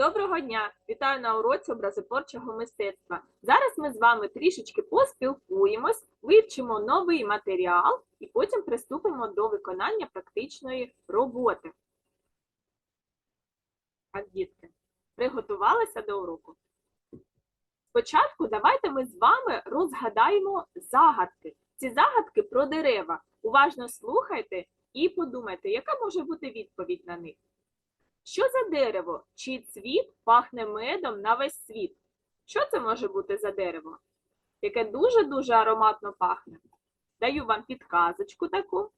Доброго дня! Вітаю на уроці образотворчого мистецтва. Зараз ми з вами трішечки поспілкуємось, вивчимо новий матеріал і потім приступимо до виконання практичної роботи. Так, дітки, приготувалися до уроку? Спочатку давайте ми з вами розгадаємо загадки. Ці загадки про дерева. Уважно слухайте і подумайте, яка може бути відповідь на них. Що за дерево, чий цвіт пахне медом на весь світ? Що це може бути за дерево? Яке дуже-дуже ароматно пахне. Даю вам підказочку таку.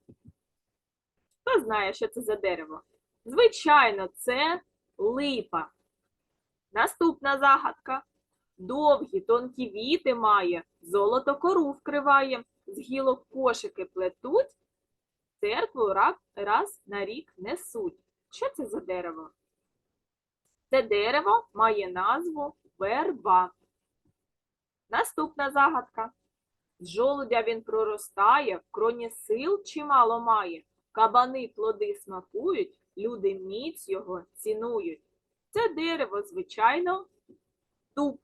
Хто знає, що це за дерево? Звичайно, це липа. Наступна загадка. Довгі тонкі віти має, золото кору вкриває, з гілок кошики плетуть, церкву раз на рік несуть. Що це за дерево? Це дерево має назву верба. Наступна загадка. З жолудя він проростає, в кроні сил чимало має. Кабани плоди смакують, люди міць його цінують. Це дерево, звичайно, дуб.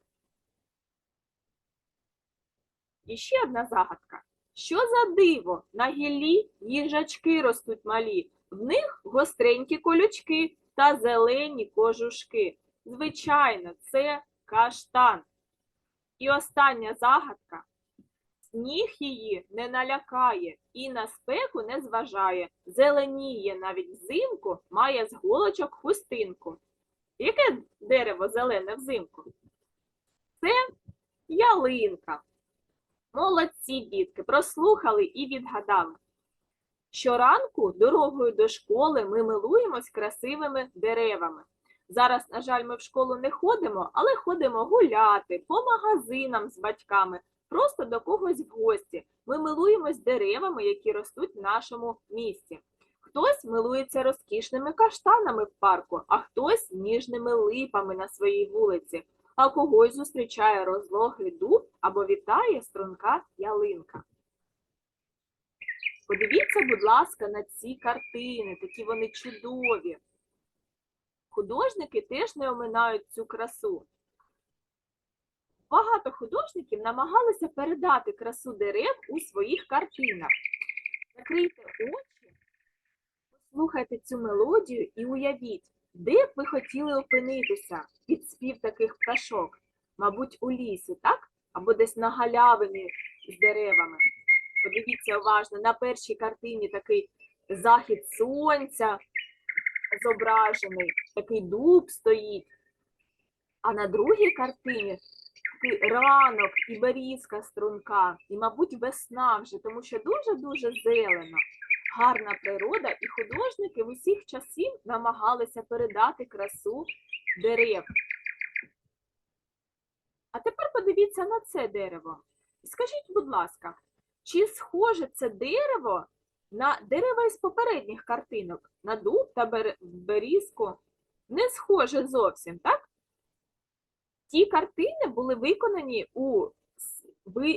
І ще одна загадка. Що за диво? На гіллі їжачки ростуть малі, в них гостренькі колючки та зелені кожушки. Звичайно, це каштан. І остання загадка. Сніг її не налякає і на спеку не зважає. Зеленіє навіть взимку, має з голочок хустинку. Яке дерево зелене взимку? Це ялинка. Молодці, дітки, прослухали і відгадали. Щоранку дорогою до школи ми милуємось красивими деревами. Зараз, на жаль, ми в школу не ходимо, але ходимо гуляти по магазинам з батьками, просто до когось в гості. Ми милуємось деревами, які ростуть в нашому місті. Хтось милується розкішними каштанами в парку, а хтось ніжними липами на своїй вулиці, а когось зустрічає розлогий дуб або вітає струнка ялинка. Подивіться, будь ласка, на ці картини, такі вони чудові. Художники теж не оминають цю красу. Багато художників намагалися передати красу дерев у своїх картинах. Закрийте очі, послухайте цю мелодію і уявіть, де б ви хотіли опинитися під спів таких пташок? Мабуть, у лісі, так? Або десь на галявині з деревами. Подивіться уважно, на першій картині такий захід сонця зображений, такий дуб стоїть. А на другій картині такий ранок і берізка струнка, і, мабуть, весна вже, тому що дуже-дуже зелено. Гарна природа, і художники в усіх часів намагалися передати красу дерев. А тепер подивіться на це дерево. Скажіть, будь ласка, чи схоже це дерево на дерева із попередніх картинок? На дуб та берізку? Не схоже зовсім, так? Ті картини були виконані у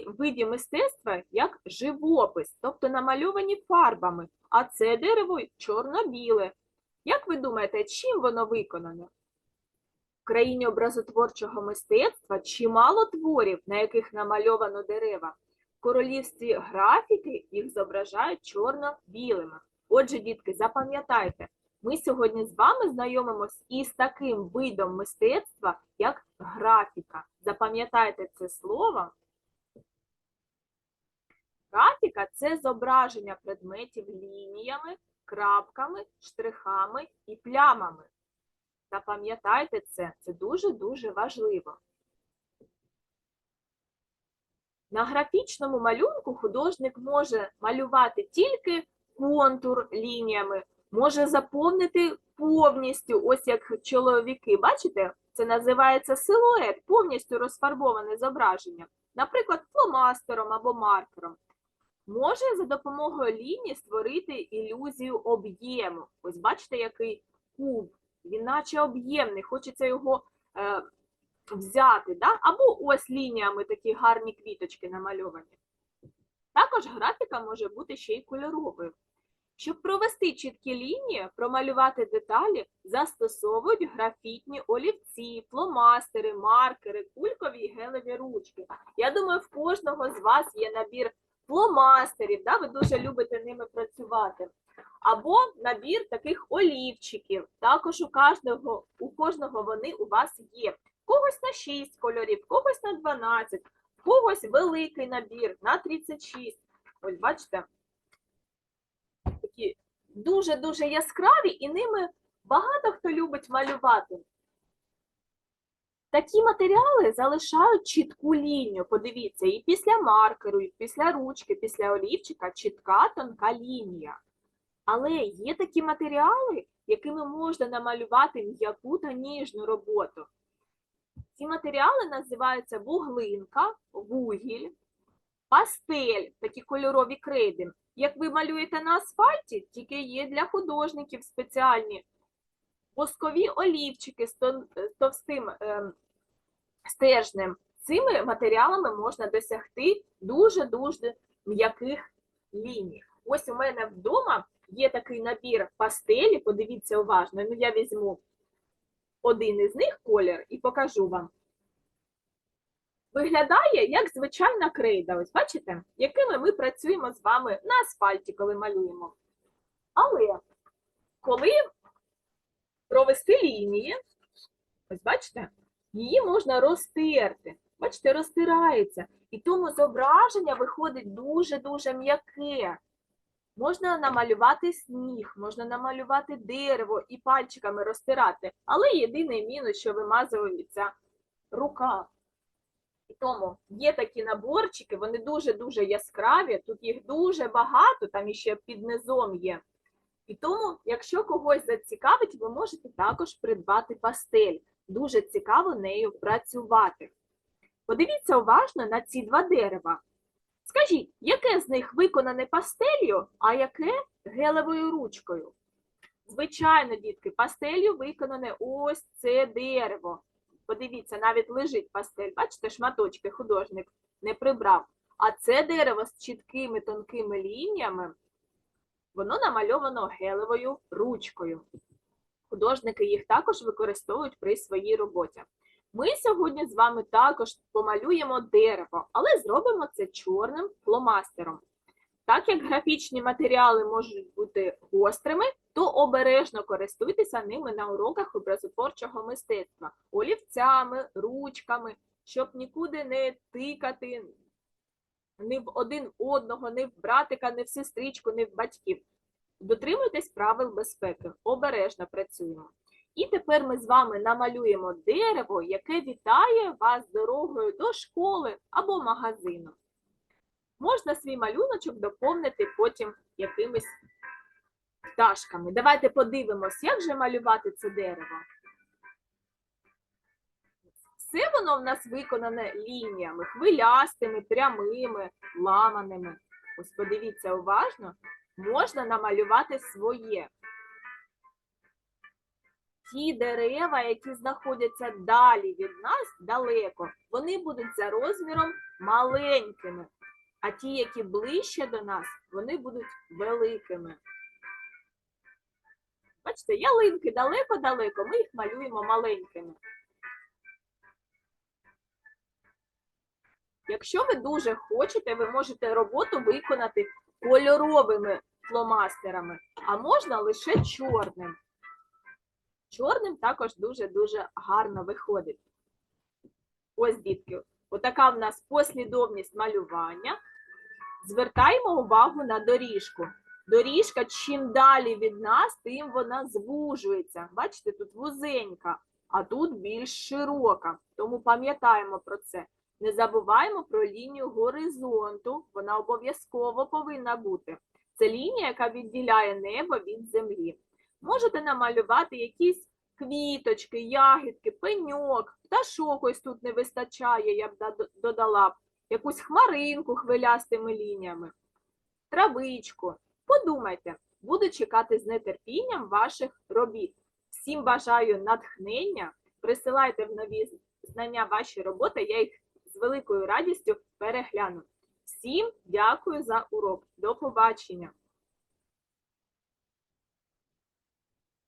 виді мистецтва як живопис, тобто намальовані фарбами, а це дерево чорно-біле. Як ви думаєте, чим воно виконане? В країні образотворчого мистецтва чимало творів, на яких намальовано дерева. Королівстві графіки їх зображають чорно-білими. Отже, дітки, запам'ятайте, ми сьогодні з вами знайомимось із таким видом мистецтва, як графіка. Запам'ятайте це слово. Графіка це зображення предметів лініями, крапками, штрихами і плямами. Запам'ятайте це, це дуже-дуже важливо. На графічному малюнку художник може малювати тільки контур лініями, може заповнити повністю, ось як чоловіки. Бачите, це називається силует, повністю розфарбоване зображення, наприклад, фломастером або маркером. Може за допомогою лінії створити ілюзію об'єму. Ось бачите, який куб, він наче об'ємний, хочеться його е, взяти, да? або ось лініями такі гарні квіточки намальовані. Також графіка може бути ще й кольоровою. Щоб провести чіткі лінії, промалювати деталі, застосовують графітні олівці, фломастери, маркери, кулькові і гелеві ручки. Я думаю, в кожного з вас є набір фломастерів, да? ви дуже любите ними працювати. Або набір таких олівчиків. Також у кожного, у кожного вони у вас є. Когось на 6 кольорів, когось на 12, в когось великий набір на 36. Ось бачите, такі дуже-дуже яскраві, і ними багато хто любить малювати. Такі матеріали залишають чітку лінію. Подивіться, і після маркеру, і після ручки, після олівчика чітка тонка лінія. Але є такі матеріали, якими можна намалювати м'яку та ніжну роботу. Ці матеріали називаються вуглинка, вугіль, пастель, такі кольорові крейди. Як ви малюєте на асфальті, тільки є для художників спеціальні воскові олівчики з товстим ем, стержнем. Цими матеріалами можна досягти дуже-дуже м'яких ліній. Ось у мене вдома є такий набір пастелі, подивіться уважно. Ну, я візьму один із них колір і покажу вам. Виглядає як звичайна крейда. Ось бачите, якими ми працюємо з вами на асфальті, коли малюємо. Але коли провести лінії, ось бачите, її можна розтерти. Бачите, розтирається. І тому зображення виходить дуже-дуже м'яке. Можна намалювати сніг, можна намалювати дерево і пальчиками розтирати, але єдиний мінус, що вимазується рука. І тому є такі наборчики, вони дуже-дуже яскраві, тут їх дуже багато, там іще під низом є. І тому, якщо когось зацікавить, ви можете також придбати пастель. Дуже цікаво нею працювати. Подивіться уважно на ці два дерева. Скажіть, яке з них виконане пастелью, а яке гелевою ручкою? Звичайно, дітки, пастелью виконане ось це дерево. Подивіться, навіть лежить пастель. Бачите, шматочки художник не прибрав. А це дерево з чіткими тонкими лініями, воно намальовано гелевою ручкою. Художники їх також використовують при своїй роботі. Ми сьогодні з вами також помалюємо дерево, але зробимо це чорним фломастером. Так як графічні матеріали можуть бути гострими, то обережно користуйтеся ними на уроках образотворчого мистецтва, олівцями, ручками, щоб нікуди не тикати ні в один одного, ні в братика, ні в сестричку, ні в батьків. Дотримуйтесь правил безпеки, обережно працюємо. І тепер ми з вами намалюємо дерево, яке вітає вас дорогою до школи або магазину. Можна свій малюночок доповнити потім якимись пташками. Давайте подивимось, як же малювати це дерево. Все воно в нас виконане лініями, хвилястими, прямими, ламаними. Ось подивіться уважно, можна намалювати своє. Ті дерева, які знаходяться далі від нас, далеко, вони будуть за розміром маленькими, а ті, які ближче до нас, вони будуть великими. Бачите, ялинки далеко-далеко, ми їх малюємо маленькими. Якщо ви дуже хочете, ви можете роботу виконати кольоровими фломастерами, а можна лише чорним. Чорним також дуже-дуже гарно виходить. Ось, дітки, отака в нас послідовність малювання. Звертаємо увагу на доріжку. Доріжка, чим далі від нас, тим вона звужується. Бачите, тут вузенька, а тут більш широка. Тому пам'ятаємо про це. Не забуваємо про лінію горизонту, вона обов'язково повинна бути. Це лінія, яка відділяє небо від землі. Можете намалювати якісь квіточки, ягідки, пеньок, пташок ось тут не вистачає, я б додала якусь хмаринку хвилястими лініями, травичку. Подумайте, буду чекати з нетерпінням ваших робіт. Всім бажаю натхнення, присилайте в нові знання ваші роботи, я їх з великою радістю перегляну. Всім дякую за урок. До побачення!